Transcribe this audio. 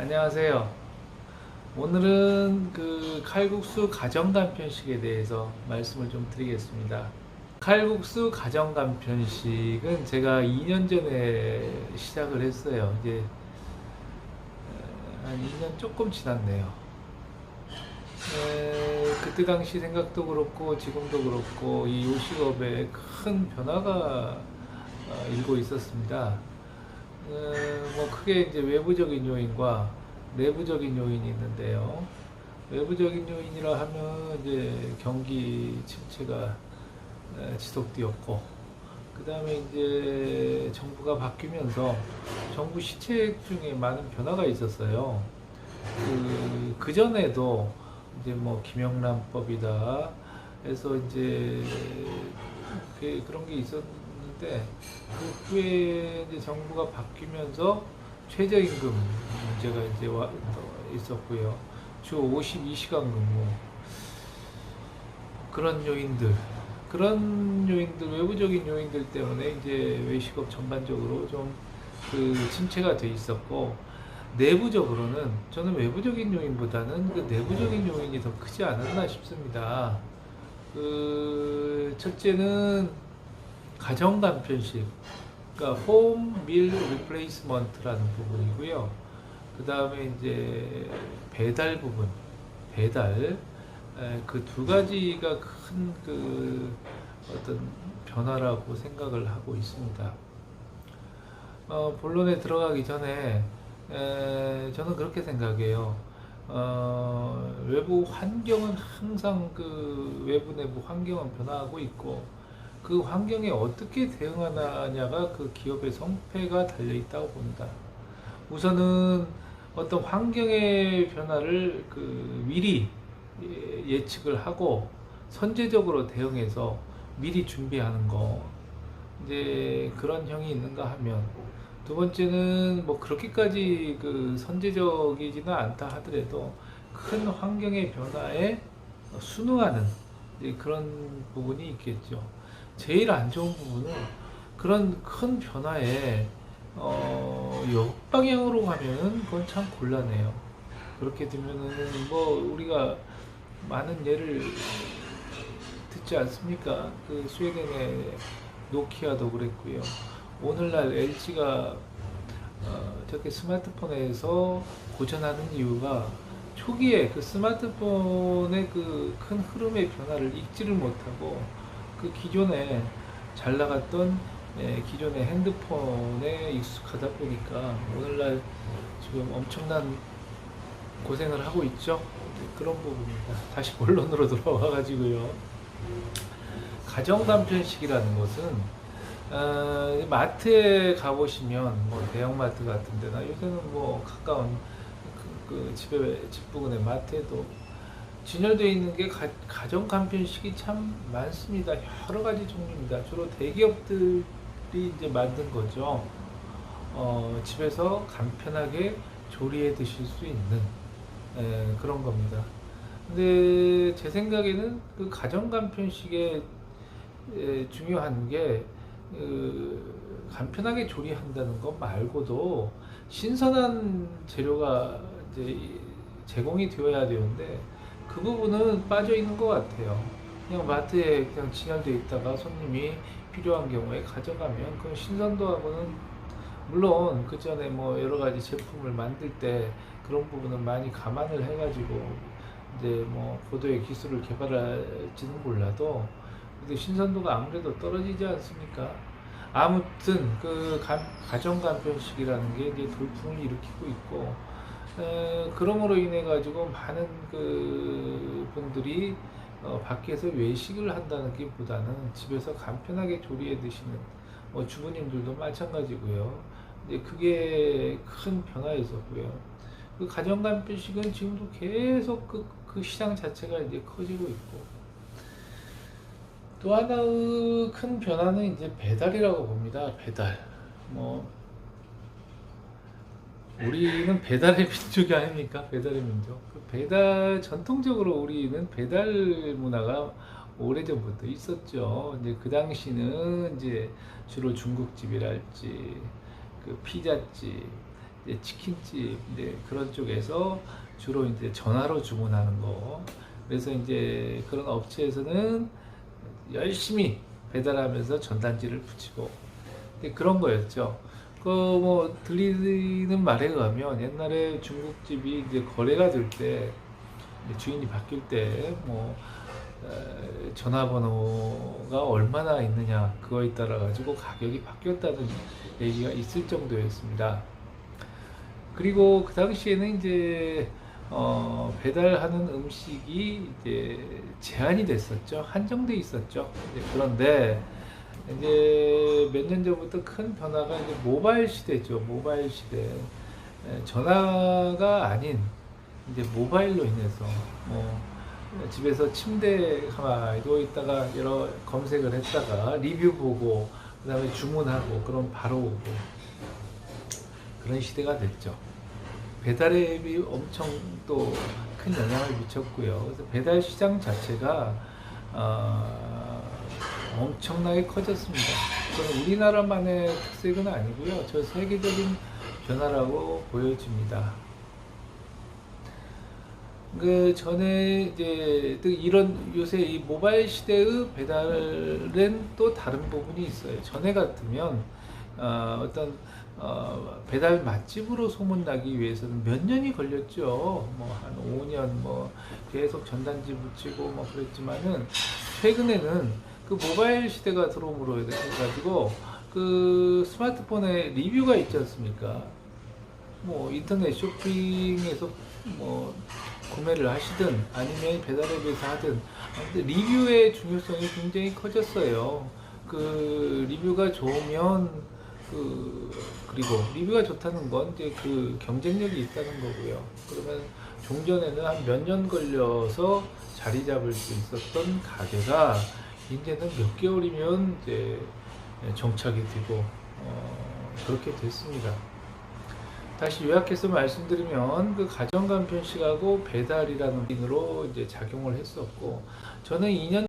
안녕하세요. 오늘은 그 칼국수 가정간편식에 대해서 말씀을 좀 드리겠습니다. 칼국수 가정간편식은 제가 2년 전에 시작을 했어요. 이제 어, 한 2년 조금 지났네요. 에, 그때 당시 생각도 그렇고 지금도 그렇고 이 요식업에 큰 변화가 어, 일고 있었습니다. 어, 뭐 크게 이제 외부적인 요인과 내부적인 요인이 있는데요. 외부적인 요인이라 하면 이제 경기 침체가 에, 지속되었고, 그 다음에 이제 정부가 바뀌면서 정부 시책 중에 많은 변화가 있었어요. 그, 그 전에도 이제 뭐 김영란법이다 해서 이제 그, 그런 게 있었는데 그 후에 이제 정부가 바뀌면서 최저임금 문제가 이제 와, 또 있었고요. 주 52시간 근무 그런 요인들 그런 요인들 외부적인 요인들 때문에 이제 외식업 전반적으로 좀 그 침체가 돼 있었고 내부적으로는 저는 외부적인 요인보다는 그 내부적인 요인이 더 크지 않았나 싶습니다. 그 첫째는 가정 간편식, 그러니까 홈 밀 리플레이스먼트라는 부분이고요. 그 다음에 이제 배달 부분, 배달 그 두 가지가 큰 그 어떤 변화라고 생각을 하고 있습니다. 어, 본론에 들어가기 전에 에, 저는 그렇게 생각해요. 어, 외부 환경은 항상 그 외부 내부 환경은 변화하고 있고 그 환경에 어떻게 대응하느냐가 그 기업의 성패가 달려 있다고 봅니다. 우선은 어떤 환경의 변화를 그 미리 예- 예측을 하고 선제적으로 대응해서 미리 준비하는 거 이제 그런 형이 있는가 하면 두 번째는 뭐 그렇게까지 그 선제적이지는 않다 하더라도 큰 환경의 변화에 순응하는 그런 부분이 있겠죠. 제일 안 좋은 부분은 그런 큰 변화에 어, 역방향으로 가면은 그건 참 곤란해요. 그렇게 되면은 뭐 우리가 많은 예를 듣지 않습니까? 그 스웨덴의 노키아도 그랬고요. 오늘날 LG가 어, 저렇게 스마트폰에서 고전하는 이유가 초기에 그 스마트폰의 그 큰 흐름의 변화를 읽지를 못하고 그 기존에 잘 나갔던 예, 기존의 핸드폰에 익숙하다 보니까 오늘날 지금 엄청난 고생을 하고 있죠. 네, 그런 부분입니다. 다시 본론으로 돌아와 가지고요. 가정 간편식이라는 것은 어, 마트에 가보시면 뭐 대형마트 같은 데나 요새는 뭐 가까운 그, 그 집에 집 부근의 마트에도 진열되어 있는 게 가, 가정 간편식이 참 많습니다. 여러 가지 종류입니다. 주로 대기업들이 이제 만든 거죠. 어, 집에서 간편하게 조리해 드실 수 있는 예, 그런 겁니다. 근데 제 생각에는 그 가정 간편식의 예, 중요한 게 그, 간편하게 조리한다는 것 말고도 신선한 재료가 이제 제공이 되어야 되는데 그 부분은 빠져 있는 것 같아요. 그냥 마트에 그냥 진열되어 있다가 손님이 필요한 경우에 가져가면 그 신선도하고는 물론 그 전에 뭐 여러 가지 제품을 만들 때 그런 부분은 많이 감안을 해가지고 이제 뭐 고도의 기술을 개발할지는 몰라도 근데 신선도가 아무래도 떨어지지 않습니까? 아무튼 그 가, 가정 간편식이라는 게 이제 돌풍을 일으키고 있고 에, 그러므로 인해 가지고 많은 그 분들이 어, 밖에서 외식을 한다는 게 보다는 집에서 간편하게 조리해 드시는 뭐 주부님들도 마찬가지고요. 근데 그게 큰 변화였었고요. 그 가정 간편식은 지금도 계속 그, 그 시장 자체가 이제 커지고 있고 또 하나의 큰 변화는 이제 배달이라고 봅니다. 배달. 뭐 우리는 배달의 민족이 아닙니까? 배달의 민족. 그 배달 전통적으로 우리는 배달 문화가 오래전부터 있었죠. 이제 그 당시는 이제 주로 중국집이랄지 그 피자집 이제 치킨집 이제 그런 쪽에서 주로 이제 전화로 주문하는 거. 그래서 이제 그런 업체에서는 열심히 배달하면서 전단지를 붙이고 그런 거였죠. 그 뭐 들리는 말에 의하면 옛날에 중국집이 이제 거래가 될 때 주인이 바뀔 때뭐 전화번호가 얼마나 있느냐 그거에 따라 가지고 가격이 바뀌었다는 얘기가 있을 정도였습니다. 그리고 그 당시에는 이제 어, 배달하는 음식이 이제 제한이 됐었죠. 한정돼 있었죠. 그런데 이제 몇 년 전부터 큰 변화가 이제 모바일 시대죠. 모바일 시대. 에, 전화가 아닌 이제 모바일로 인해서 뭐 집에서 침대 가만히 누워 있다가 여러 검색을 했다가 리뷰 보고 그다음에 주문하고 그럼 바로 오고 그런 시대가 됐죠. 배달 앱이 엄청 또 큰 영향을 미쳤고요. 그래서 배달 시장 자체가 어, 엄청나게 커졌습니다. 그건 우리나라만의 특색은 아니고요. 저 세계적인 변화라고 보여집니다. 그 전에 이제 또 이런 요새 이 모바일 시대의 배달은 또 다른 부분이 있어요. 전에 같으면 어, 어떤 어, 배달 맛집으로 소문나기 위해서는 몇 년이 걸렸죠. 뭐 한 5년 뭐 계속 전단지 붙이고 뭐 그랬지만은 최근에는 그 모바일 시대가 들어옴으로 해가지고 그 스마트폰에 리뷰가 있지 않습니까? 뭐 인터넷 쇼핑에서 뭐 구매를 하시든 아니면 배달앱에서 하든 아무튼 리뷰의 중요성이 굉장히 커졌어요. 그 리뷰가 좋으면 그 그리고 리뷰가 좋다는 건 이제 그 경쟁력이 있다는 거고요. 그러면 종전에는 한 몇 년 걸려서 자리 잡을 수 있었던 가게가 이제는 몇 개월이면 이제 정착이 되고 어, 그렇게 됐습니다. 다시 요약해서 말씀드리면 그 가정간편식하고 배달이라는 으로 이제 작용을 했었고 저는 2년